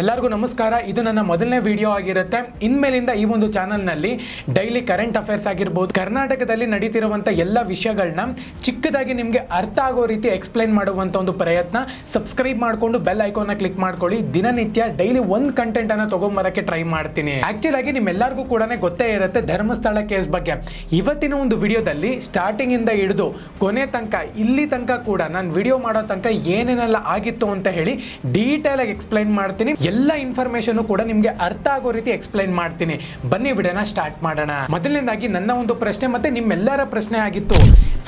ಎಲ್ಲರಿಗೂ ನಮಸ್ಕಾರ. ಇದು ನನ್ನ ಮೊದಲನೇ ವಿಡಿಯೋ ಆಗಿರುತ್ತೆ. ಇನ್ಮೇಲಿಂದ ಈ ಒಂದು ಚಾನಲ್ನಲ್ಲಿ ಡೈಲಿ ಕರೆಂಟ್ ಅಫೇರ್ಸ್ ಆಗಿರ್ಬೋದು, ಕರ್ನಾಟಕದಲ್ಲಿ ನಡೀತಿರುವಂಥ ಎಲ್ಲ ವಿಷಯಗಳನ್ನ ಚಿಕ್ಕದಾಗಿ ನಿಮಗೆ ಅರ್ಥ ಆಗೋ ರೀತಿ ಎಕ್ಸ್ಪ್ಲೈನ್ ಮಾಡುವಂಥ ಒಂದು ಪ್ರಯತ್ನ. ಸಬ್ಸ್ಕ್ರೈಬ್ ಮಾಡಿಕೊಂಡು ಬೆಲ್ ಐಕಾನ್ನ ಕ್ಲಿಕ್ ಮಾಡ್ಕೊಳ್ಳಿ. ದಿನನಿತ್ಯ ಡೈಲಿ ಒಂದು ಕಂಟೆಂಟನ್ನು ತೊಗೊಂಬರೋಕ್ಕೆ ಟ್ರೈ ಮಾಡ್ತೀನಿ. ಆ್ಯಕ್ಚುಲಾಗಿ ನಿಮ್ಮೆಲ್ಲರಿಗೂ ಕೂಡ ಗೊತ್ತೇ ಇರುತ್ತೆ ಧರ್ಮಸ್ಥಳ ಕೇಸ್ ಬಗ್ಗೆ. ಇವತ್ತಿನ ಒಂದು ವಿಡಿಯೋದಲ್ಲಿ ಸ್ಟಾರ್ಟಿಂಗಿಂದ ಹಿಡಿದು ಕೊನೆ ತನಕ, ಇಲ್ಲಿ ತನಕ ಕೂಡ ನಾನು ವಿಡಿಯೋ ಮಾಡೋ ತನಕ ಏನೇನೆಲ್ಲ ಆಗಿತ್ತು ಅಂತ ಹೇಳಿ ಡೀಟೇಲ್ ಆಗಿ ಎಕ್ಸ್ಪ್ಲೈನ್ ಮಾಡ್ತೀನಿ. ಎಲ್ಲ ಇನ್ಫಾರ್ಮೇಶನ್ ಕೂಡ ನಿಮ್ಗೆ ಅರ್ಥ ಆಗೋ ರೀತಿ ಎಕ್ಸ್ಪ್ಲೈನ್ ಮಾಡ್ತೀನಿ. ಬನ್ನಿ ವಿಡಿಯೋನ ಸ್ಟಾರ್ಟ್ ಮಾಡೋಣ. ಮೊದಲನೇದಾಗಿ ನನ್ನ ಒಂದು ಪ್ರಶ್ನೆ ಮತ್ತೆ ನಿಮ್ಮೆಲ್ಲರ ಪ್ರಶ್ನೆ ಆಗಿತ್ತು.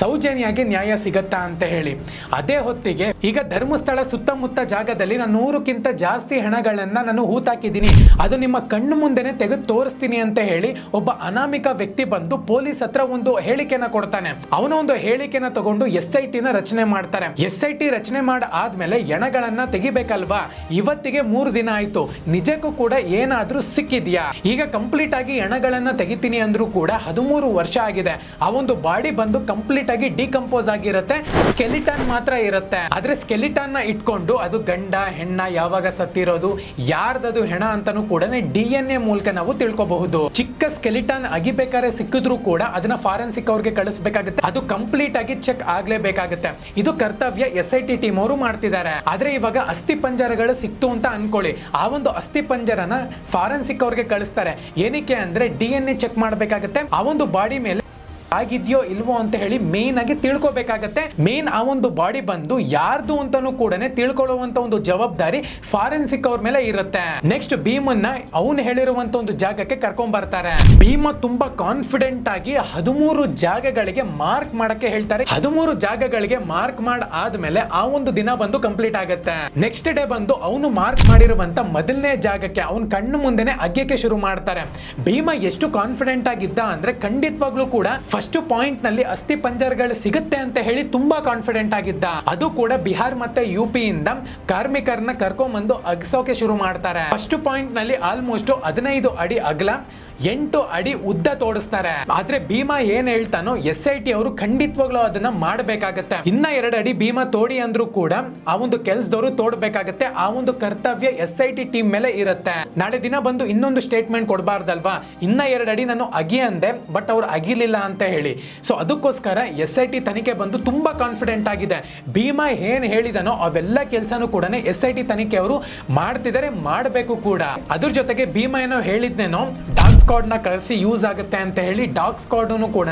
ಸೌಜನ್ಯಾಗಿ ನ್ಯಾಯ ಸಿಗತ್ತಾ ಅಂತ ಹೇಳಿ. ಅದೇ ಹೊತ್ತಿಗೆ ಈಗ ಧರ್ಮಸ್ಥಳ ಸುತ್ತಮುತ್ತ ಜಾಗದಲ್ಲಿ ನಾನು ನೂರಕ್ಕಿಂತ ಜಾಸ್ತಿ ಹಣಗಳನ್ನ ನಾನು ಹೂತಾಕಿದ್ದೀನಿ. ಅದು ನಿಮ್ಮ ಕಣ್ಣು ಮುಂದೆನೆ ತೆಗೆದು ತೋರಿಸ್ತೀನಿ ಅಂತ ಹೇಳಿ ಒಬ್ಬ ಅನಾಮಿಕ ವ್ಯಕ್ತಿ ಬಂದು ಪೊಲೀಸ್ ಹತ್ರ ಒಂದು ಹೇಳಿಕೆನ ಕೊಡ್ತಾನೆ. ಅವನ ಒಂದು ಹೇಳಿಕೆನ ತಗೊಂಡು ಎಸ್ ಐ ಟಿನ ರಚನೆ ಮಾಡ್ತಾರೆ. ಎಸ್ ಐ ಟಿ ರಚನೆ ಮಾಡ ಆದ್ಮೇಲೆ ಎಣಗಳನ್ನ ತೆಗಿಬೇಕಲ್ವಾ? ಇವತ್ತಿಗೆ ಮೂರು ದಿನ ಆಯ್ತು ನಿಜಕ್ಕೂ ಕೂಡ ಏನಾದ್ರೂ ಸಿಕ್ಕಿದ್ಯಾ? ಈಗ ಕಂಪ್ಲೀಟ್ ಆಗಿ ಎಣಗಳನ್ನ ತೆಗಿತೀನಿ ಅಂದ್ರೂ ಕೂಡ ಹದಿಮೂರು ವರ್ಷ ಆಗಿದೆ. ಆ ಒಂದು ಬಾಡಿ ಬಂದು ಕಂಪ್ಲೀಟ್ ಆಗಿ ಡಿಕಂಪೋಸ್ ಆಗಿರುತ್ತೆ ಸ್ಕೆಲಿಟನ್ ಮಾತ್ರ ಇರುತ್ತೆ. ಆದ್ರೆ ಸ್ಕೆಲಿಟನ್ನ ಇಟ್ಕೊಂಡು ಅದು ಗಂಡ, ಹೆಣ್ಣ ಯಾವಾಗ ಸತ್ತಿರೋದು, ಯಾರ್ದದು ಹೆಣ ಅಂತಾನು ಕೂಡ ಡಿ ಎನ್ ಎ ಮೂಲಕ ನಾವು ತಿಳ್ಕೊಬಹುದು. ಚಿಕ್ಕ ಸ್ಕೆಲಿಟನ್ ಅಗಿಬೇಕಾದ್ರೆ ಸಿಕ್ಕಿದ್ರು ಕೂಡ ಅದನ್ನ ಫಾರೆನ್ಸಿಕ್ ಅವ್ರಿಗೆ ಕಳಿಸಬೇಕಾಗುತ್ತೆ. ಅದು ಕಂಪ್ಲೀಟ್ ಆಗಿ ಚೆಕ್ ಆಗ್ಲೇಬೇಕಾಗುತ್ತೆ. ಇದು ಕರ್ತವ್ಯ ಎಸ್ ಐ ಟಿ ಟೀಮ್ ಅವರು ಮಾಡ್ತಿದ್ದಾರೆ. ಆದ್ರೆ ಇವಾಗ ಅಸ್ಥಿ ಪಂಜರಗಳು ಸಿಕ್ತು ಅಂತ ಅನ್ಕೊಳ್ಳಿ. ಆ ಒಂದು ಅಸ್ಥಿ ಪಂಜರನ ಫಾರೆನ್ಸಿಕ್ ಅವ್ರಿಗೆ ಕಳಿಸ್ತಾರೆ. ಏನಕ್ಕೆ ಅಂದ್ರೆ ಡಿ ಎನ್ ಎ ಚೆಕ್ ಮಾಡ್ಬೇಕಾಗತ್ತೆ. ಆ ಒಂದು ಬಾಡಿ ಮೇಲೆ ಆಗಿದ್ಯೋ ಇಲ್ವೋ ಅಂತ ಹೇಳಿ ಮೇನ್ ಆಗಿ ತಿಳ್ಕೊಬೇಕಾಗತ್ತೆ. ಮೇನ್ ಆ ಒಂದು ಬಾಡಿ ಬಂದು ಯಾರ್ದು ಅಂತಾನು ಕೂಡ ತಿಳ್ಕೊಳ್ಳುವಂತ ಒಂದು ಜವಾಬ್ದಾರಿ ಫಾರೆನ್ಸಿಕ್ ಅವ್ರ ಮೇಲೆ ಇರುತ್ತೆ. ನೆಕ್ಸ್ಟ್ ಭೀಮನ್ನ ಅವನು ಹೇಳಿರುವಂತ ಒಂದು ಜಾಗಕ್ಕೆ ಕರ್ಕೊಂಡ್ ಬರ್ತಾರೆ. ಭೀಮ ತುಂಬಾ ಕಾನ್ಫಿಡೆಂಟ್ ಆಗಿ ಹದಿಮೂರು ಜಾಗಗಳಿಗೆ ಮಾರ್ಕ್ ಮಾಡಕ್ಕೆ ಹೇಳ್ತಾರೆ. ಹದಿಮೂರು ಜಾಗಗಳಿಗೆ ಮಾರ್ಕ್ ಮಾಡ್ ಆದ್ಮೇಲೆ ಆ ಒಂದು ದಿನ ಬಂದು ಕಂಪ್ಲೀಟ್ ಆಗುತ್ತೆ. ನೆಕ್ಸ್ಟ್ ಡೇ ಬಂದು ಅವನು ಮಾರ್ಕ್ ಮಾಡಿರುವಂತ ಮೊದಲನೇ ಜಾಗಕ್ಕೆ ಅವನ ಕಣ್ಣು ಮುಂದೆನೆ ಅಗ್ಗಕ್ಕೆ ಶುರು ಮಾಡ್ತಾರೆ. ಭೀಮ ಎಷ್ಟು ಕಾನ್ಫಿಡೆಂಟ್ ಆಗಿದ್ದ ಅಂದ್ರೆ ಖಂಡಿತವಾಗ್ಲೂ ಕೂಡ ಫಸ್ಟ್ ಪಾಯಿಂಟ್ನಲ್ಲಿ ಅಸ್ಥಿ ಪಂಜರಗಳು ಸಿಗುತ್ತೆ ಅಂತ ಹೇಳಿ ತುಂಬಾ ಕಾನ್ಫಿಡೆಂಟ್ ಆಗಿದ್ದ. ಅದು ಕೂಡ ಬಿಹಾರ್ ಮತ್ತೆ ಯು ಪಿ ಇಂದ ಕಾರ್ಮಿಕರನ್ನ ಕರ್ಕೊಂಡ್ಬಂದು ಅಗ್ಸೋಕೆ ಶುರು ಮಾಡ್ತಾರೆ. ಫಸ್ಟ್ ಪಾಯಿಂಟ್ನಲ್ಲಿ ಆಲ್ಮೋಸ್ಟ್ ಹದಿನೈದು ಅಡಿ ಅಗಲ, ಎಂಟು ಅಡಿ ಉದ್ದ ತೋಡಿಸ್ತಾರೆ. ಆದ್ರೆ ಭೀಮಾ ಏನ್ ಹೇಳ್ತಾನೋ ಎಸ್ ಐ ಟಿ ಅವರು ಖಂಡಿತವಾಗ್ಲೂ ಅದನ್ನ ಮಾಡಬೇಕಾಗತ್ತೆ. ಇನ್ನ ಎರಡು ಅಡಿ ಭೀಮಾ ತೋಡಿ ಅಂದ್ರೂ ಕೂಡ ಆ ಒಂದು ಕೆಲಸದವರು ತೋಡ್ಬೇಕಾಗತ್ತೆ. ಆ ಒಂದು ಕರ್ತವ್ಯ ಎಸ್ ಐ ಟಿ ಟೀಮ್ ಮೇಲೆ ಇರುತ್ತೆ. ನಾಳೆ ದಿನ ಬಂದು ಇನ್ನೊಂದು ಸ್ಟೇಟ್ಮೆಂಟ್ ಕೊಡಬಾರ್ದಲ್ವಾ? ಇನ್ನ ಎರಡು ಅಡಿ ನಾನು ಅಗಿ ಅಂದೆ ಬಟ್ ಅವ್ರು ಅಗಿಲಿಲ್ಲ ಅಂತ ಹೇಳಿ. ಸೊ ಅದಕ್ಕೋಸ್ಕರ ಎಸ್ ಐ ಟಿ ತನಿಖೆ ಬಂದು ತುಂಬ ಕಾನ್ಫಿಡೆಂಟ್ ಆಗಿದೆ. ಭೀಮಾ ಏನು ಹೇಳಿದನೋ ಅವೆಲ್ಲ ಕೆಲಸನೂ ಕೂಡ ಎಸ್ ಐ ಟಿ ತನಿಖೆ ಅವರು ಮಾಡ್ತಿದ್ದಾರೆ, ಮಾಡಬೇಕು ಕೂಡ. ಅದ್ರ ಜೊತೆಗೆ ಭೀಮಾ ಏನೋ ಹೇಳಿದ್ನೇನೋ ಡಾಗ್ ಸ್ಕ್ವಾಡ್ನ ಕಳಿಸಿ ಯೂಸ್ ಆಗುತ್ತೆ ಅಂತ ಹೇಳಿ ಡಾಗ್ ಸ್ಕಾಡ್ ಕೂಡ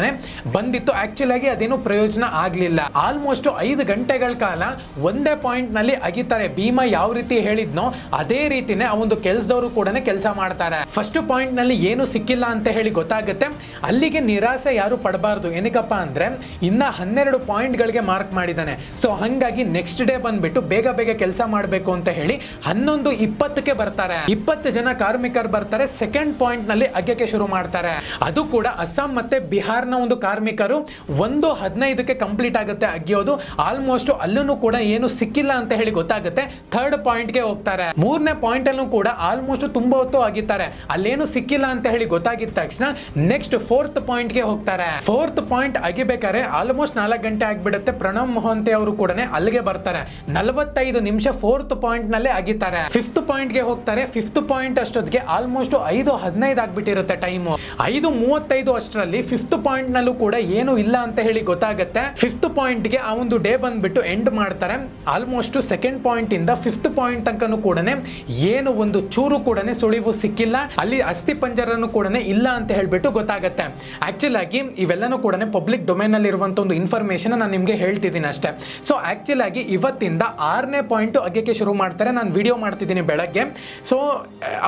ಬಂದಿತ್ತು. ಆಕ್ಚುಲ್ ಆಗಿ ಅದೇನು ಪ್ರಯೋಜನ ಆಗ್ಲಿಲ್ಲ. ಆಲ್ಮೋಸ್ಟ್ ಐದು ಗಂಟೆಗಳ ಕಾಲ ಒಂದೇ ಪಾಯಿಂಟ್ನಲ್ಲಿ ಅಗಿತಾರೆ. ಭೀಮಾ ಯಾವ ರೀತಿ ಹೇಳಿದ್ನೋ ಅದೇ ರೀತಿನೇ ಆ ಒಂದು ಕೆಲಸದವರು ಕೂಡ ಕೆಲಸ ಮಾಡ್ತಾರೆ. ಫಸ್ಟ್ ಪಾಯಿಂಟ್ನಲ್ಲಿ ಏನು ಸಿಕ್ಕಿಲ್ಲ ಅಂತ ಹೇಳಿ ಗೊತ್ತಾಗುತ್ತೆ. ಅಲ್ಲಿಗೆ ನಿರಾಸೆ ಯಾರು ಪಡಬಾರ್ದು. ಏನಕ್ಕಪ್ಪ ಅಂದ್ರೆ ಇನ್ನ ಹನ್ನೆರಡು ಪಾಯಿಂಟ್ ಗಳಿಗೆ ಮಾರ್ಕ್ ಮಾಡಿದ್ದಾನೆ. ಸೊ ಹಂಗಾಗಿ ನೆಕ್ಸ್ಟ್ ಡೇ ಬಂದ್ಬಿಟ್ಟು ಬೇಗ ಬೇಗ ಕೆಲಸ ಮಾಡಬೇಕು ಅಂತ ಹೇಳಿ ಹನ್ನೊಂದು ಇಪ್ಪತ್ತಕ್ಕೆ ಬರ್ತಾರೆ. ಇಪ್ಪತ್ತು ಜನ ಕಾರ್ಮಿಕರು ಬರ್ತಾರೆ. ಸೆಕೆಂಡ್ ಪಾಯಿಂಟ್ನಲ್ಲಿ ಅಗ್ಯಕ್ಕೆ ಶುರು ಮಾಡ್ತಾರೆ. ಅದು ಕೂಡ ಅಸ್ಸಾಂ ಮತ್ತೆ ಬಿಹಾರ್ನ ಒಂದು ಕಾರ್ಮಿಕರು ಒಂದು ಹದಿನೈದಕ್ಕೆ ಕಂಪ್ಲೀಟ್ ಆಗುತ್ತೆ ಅಗಿಯೋದು ಆಲ್ಮೋಸ್ಟ್ ಅಲ್ಲೂ ಕೂಡ ಏನು ಸಿಕ್ಕಿಲ್ಲ ಅಂತ ಹೇಳಿ ಗೊತ್ತಾಗುತ್ತೆ. ಥರ್ಡ್ ಪಾಯಿಂಟ್ಗೆ ಹೋಗ್ತಾರೆ. ಮೂರನೇ ಪಾಯಿಂಟ್ ಅಲ್ಲೂ ಕೂಡ ಆಲ್ಮೋಸ್ಟ್ ತುಂಬಾ ಹೊತ್ತು ಆಗಿದ್ದಾರೆ ಅಲ್ಲೇನು ಸಿಕ್ಕಿಲ್ಲ ಅಂತ ಹೇಳಿ ಗೊತ್ತಾಗಿದ ತಕ್ಷಣ ನೆಕ್ಸ್ಟ್ ಫೋರ್ತ್ ಪಾಯಿಂಟ್ಗೆ ಹೋಗ್ತಾರೆ. ಫೋರ್ತ್ ಪಾಯಿಂಟ್ ಅಗಿಬೇಕಾದ್ರೆ ಆಲ್ಮೋಸ್ಟ್ ನಾಲ್ಕು ಗಂಟೆ ಆಗ್ಬಿಡುತ್ತೆ. ಪ್ರಣವ್ ಮೊಹಂತೆ ಅವರು ಕೂಡ ಅಲ್ಲಿಗೆ ಬರ್ತಾರೆ. ನಲವತ್ತೈದು ನಿಮಿಷ ಫೋರ್ತ್ ಪಾಯಿಂಟ್ ನಲ್ಲೇ ಅಗಿತಾರೆ. ಫಿಫ್ತ್ ಪಾಯಿಂಟ್ಗೆ ಹೋಗ್ತಾರೆ. ಫಿಫ್ತ್ ಪಾಯಿಂಟ್ ಅಷ್ಟೊತ್ತಿಗೆ ಆಲ್ಮೋಸ್ಟ್ ಐದು ಹದಿನೈದು ಆಗ್ಬಿಟ್ಟಿರುತ್ತೆ. ಟೈಮು ಐದು ಮೂವತ್ತೈದು ಅಷ್ಟರಲ್ಲಿ ಫಿಫ್ತ್ ಪಾಯಿಂಟ್ ನಲ್ಲೂ ಕೂಡ ಏನು ಇಲ್ಲ ಅಂತ ಹೇಳಿ ಗೊತ್ತಾಗುತ್ತೆ. ಫಿಫ್ತ್ ಪಾಯಿಂಟ್ಗೆ ಆ ಒಂದು ಡೇ ಬಂದ್ಬಿಟ್ಟು ಎಂಡ್ ಮಾಡ್ತಾರೆ. ಆಲ್ಮೋಸ್ಟ್ ಸೆಕೆಂಡ್ ಪಾಯಿಂಟ್ ಇಂದ ಫಿಫ್ತ್ ಪಾಯಿಂಟ್ ತನಕನೂ ಕೂಡ ಏನು ಒಂದು ಚೂರು ಕೂಡ ಸುಳಿವು ಸಿಕ್ಕಿಲ್ಲ. ಅಲ್ಲಿ ಅಸ್ಥಿ ಪಂಜರನು ಕೂಡ ಇಲ್ಲ ಅಂತ ಹೇಳ್ಬಿಟ್ಟು ಗೊತ್ತಾಗುತ್ತೆ. ಆಕ್ಚುಲ್ ಆಗಿ ಇವೆಲ್ಲನೂ ಕೂಡ ಪಬ್ಲಿಕ್ ಡೊಮೈನ್ ಅಲ್ಲಿ ಇರುವಂತ ಒಂದು ಇನ್ಫಾರ್ಮೇಶನ್ ನಾನು ನಿಮಗೆ ಹೇಳ್ತಿದ್ದೀನಿ ಅಷ್ಟೇ. ಸೊ ಆಕ್ಚುಲ್ ಆಗಿ ಇವತ್ತಿಂದ ಆರನೇ ಪಾಯಿಂಟ್ ಅಗ್ಗಕ್ಕೆ ಶುರು ಮಾಡ್ತಾರೆ. ನಾನು ವಿಡಿಯೋ ಮಾಡ್ತಿದ್ದೀನಿ ಬೆಳಗ್ಗೆ. ಸೊ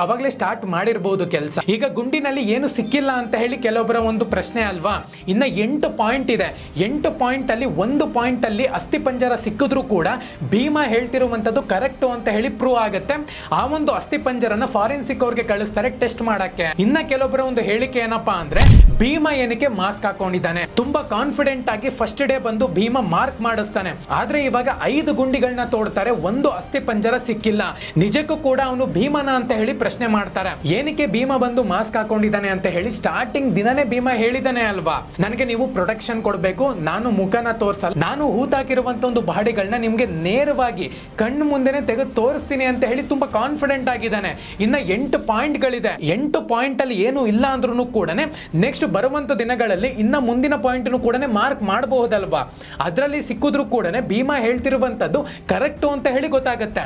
ಅವಾಗಲೇ ಸ್ಟಾರ್ಟ್ ಮಾಡಿರ್ಬೋದು ಕೆಲಸ. ಈಗ ಗುಂಡಿನಲ್ಲಿ ಏನು ಸಿಕ್ಕಿಲ್ಲ ಅಂತ ಹೇಳಿ ಕೆಲವೊಬ್ಬರ ಒಂದು ಪ್ರಶ್ನೆ ಅಲ್ವಾ? ಇನ್ನ ಎಂಟು ಪಾಯಿಂಟ್ ಇದೆ. ಎಂಟು ಪಾಯಿಂಟ್ ಅಲ್ಲಿ ಒಂದು ಪಾಯಿಂಟ್ ಅಲ್ಲಿ ಅಸ್ಥಿ ಪಂಜರ ಸಿಕ್ಕಿದ್ರು ಕೂಡ ಭೀಮಾ ಹೇಳ್ತಿರುವಂತದ್ದು ಕರೆಕ್ಟು ಅಂತ ಹೇಳಿ ಪ್ರೂವ್ ಆಗುತ್ತೆ. ಆ ಒಂದು ಅಸ್ಥಿ ಪಂಜರನ ಫಾರೆನ್ಸಿಕ್ ಅವ್ರಿಗೆ ಕಳಿಸ್ತಾರೆ ಟೆಸ್ಟ್ ಮಾಡೋಕ್ಕೆ. ಇನ್ನ ಕೆಲವೊಬ್ಬರ ಒಂದು ಹೇಳಿಕೆ ಏನಪ್ಪಾ ಅಂದ್ರೆ ಭೀಮಾ ಏನಕ್ಕೆ ಮಾಸ್ಕ್ ಹಾಕೊಂಡಿದ್ದಾನೆ? ತುಂಬಾ ಕಾನ್ಫಿಡೆಂಟ್ ಆಗಿ ಫಸ್ಟ್ ಡೇ ಬಂದು ಭೀಮ ಮಾರ್ಕ್ ಮಾಡಿಸ್ತಾನೆ. ಆದ್ರೆ ಇವಾಗ ಐದು ಗುಂಡಿಗಳನ್ನ ತೋಡ್ತಾರೆ, ಒಂದು ಅಸ್ಥಿ ಪಂಜರ ಸಿಕ್ಕಿಲ್ಲ. ನಿಜಕ್ಕೂ ಕೂಡ ಅವನು ಭೀಮನ ಅಂತ ಹೇಳಿ ಪ್ರಶ್ನೆ ಮಾಡ್ತಾರೆ. ಏನಕ್ಕೆ ಭೀಮ ಬಂದು ಮಾಸ್ಕ್ ಹಾಕೊಂಡಿದ್ದಾನೆ ಅಂತ ಹೇಳಿ ಸ್ಟಾರ್ಟಿಂಗ್ ದಿನನೇ ಭೀಮ ಹೇಳಿದಾನೆ ಅಲ್ವಾ? ನನಗೆ ನೀವು ಪ್ರೊಟೆಕ್ಷನ್ ಕೊಡಬೇಕು, ನಾನು ಮುಖನ ತೋರ್ಸಲ್ಲ. ನಾನು ಹೂತಾಕಿರುವಂತ ಒಂದು ಬಾಡಿಗಳನ್ನ ನಿಮ್ಗೆ ನೇರವಾಗಿ ಕಣ್ಣು ಮುಂದೆನೆ ತೆಗೆದು ತೋರಿಸ್ತೀನಿ ಅಂತ ಹೇಳಿ ತುಂಬಾ ಕಾನ್ಫಿಡೆಂಟ್ ಆಗಿದ್ದಾನೆ. ಇನ್ನ ಎಂಟು ಪಾಯಿಂಟ್ಗಳಿದೆ ಎಂಟು ಪಾಯಿಂಟ್ ಅಲ್ಲಿ ಏನು ಇಲ್ಲ ಅಂದ್ರೂ ಕೂಡ ನೆಕ್ಸ್ಟ್ ಬರುವಂತ ದಿನಗಳಲ್ಲಿ ಇನ್ನ ಮುಂದಿನ ಪಾಯಿಂಟ್ ಕೂಡ ಮಾರ್ಕ್ ಮಾಡಬಹುದಲ್ವಾ? ಅದರಲ್ಲಿ ಸಿಕ್ಕಿದ್ರು ಕೂಡ ಭೀಮಾ ಹೇಳ್ತಿರುವಂತದ್ದು ಕರೆಕ್ಟು ಅಂತ ಹೇಳಿ ಗೊತ್ತಾಗುತ್ತೆ.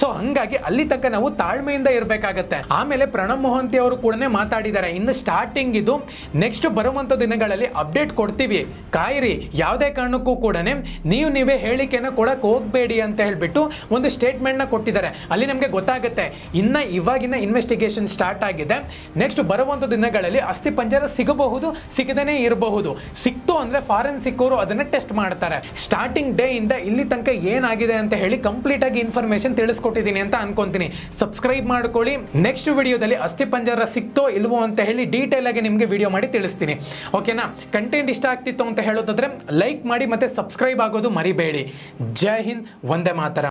ಸೊ ಹಂಗಾಗಿ ಅಲ್ಲಿ ತನಕ ನಾವು ತಾಳ್ಮೆಯಿಂದ ಇರಬೇಕಾಗತ್ತೆ. ಆಮೇಲೆ ಪ್ರಣಬ್ ಮೊಹಂತಿ ಅವರು ಕೂಡ ಮಾತಾಡಿದ್ದಾರೆ. ಇನ್ನು ಸ್ಟಾರ್ಟಿಂಗ್ ಇದು ನೆಕ್ಸ್ಟ್ ಬರುವಂತ ದಿನಗಳಲ್ಲಿ ಅಪ್ಡೇಟ್ ಕೊಡ್ತೀವಿ. ಕಾಯಿರಿ, ಯಾವುದೇ ಕಾರಣಕ್ಕೂ ಕೂಡ ನೀವು ನೀವೇ ಹೇಳಿಕೆನ ಕೊಡಕ್ಕೆ ಹೋಗ್ಬೇಡಿ ಅಂತ ಹೇಳ್ಬಿಟ್ಟು ಒಂದು ಸ್ಟೇಟ್ಮೆಂಟ್ನ ಕೊಟ್ಟಿದ್ದಾರೆ. ಅಲ್ಲಿ ನಮಗೆ ಗೊತ್ತಾಗುತ್ತೆ. ಇನ್ನ ಇವಾಗಿನ ಇನ್ವೆಸ್ಟಿಗೇಷನ್ ಸ್ಟಾರ್ಟ್ ಆಗಿದೆ. ನೆಕ್ಸ್ಟ್ ಬರುವಂತ ದಿನಗಳಲ್ಲಿ ಅಸ್ಥಿ ಪಂಜರ ಸಿಗಬಹುದು ಸಿಗದೇನೆ ಇರಬಹುದು. ಸಿಕ್ತು ಅಂದ್ರೆ ಫಾರೆನ್ಸಿಕ್ ಅವರು ಅದನ್ನ ಟೆಸ್ಟ್ ಮಾಡ್ತಾರೆ. ಸ್ಟಾರ್ಟಿಂಗ್ ಡೇ ಇಂದ ಇಲ್ಲಿ ತನಕ ಏನಾಗಿದೆ ಅಂತ ಹೇಳಿ ಕಂಪ್ಲೀಟ್ ಆಗಿ ಇನ್ಫಾರ್ಮೇಶನ್ ತಿಳಿಸ್ಕೊಟ್ಟಿದ್ದೀನಿ ಅಂತ ಅನ್ಕೊಂತೀನಿ. ಸಬ್ಸ್ಕ್ರೈಬ್ ಮಾಡ್ಕೊಳ್ಳಿ. ನೆಕ್ಸ್ಟ್ ವಿಡಿಯೋದಲ್ಲಿ ಅಸ್ಥಿ ಪಂಜರ ಸಿಕ್ತೋ ಇಲ್ವೋ ಅಂತ ಹೇಳಿ ಡೀಟೇಲ್ ಆಗಿ ನಿಮಗೆ ವಿಡಿಯೋ ಮಾಡಿ ತಿಳಿಸ್ತೀನಿ. ಓಕೆನಾ ಕಂಟೆಂಟ್ ಇಷ್ಟ ಆಗ್ತಿತ್ತು ಅಂತ ಹೇಳೋದಾದ್ರೆ ಲೈಕ್ ಮಾಡಿ ಮತ್ತೆ ಸಬ್ಸ್ಕ್ರೈಬ್ ಆಗೋದು ಮರಿಬೇಡಿ. ಜೈ ಹಿಂದ್ ಒಂದೇ ಮಾತರ.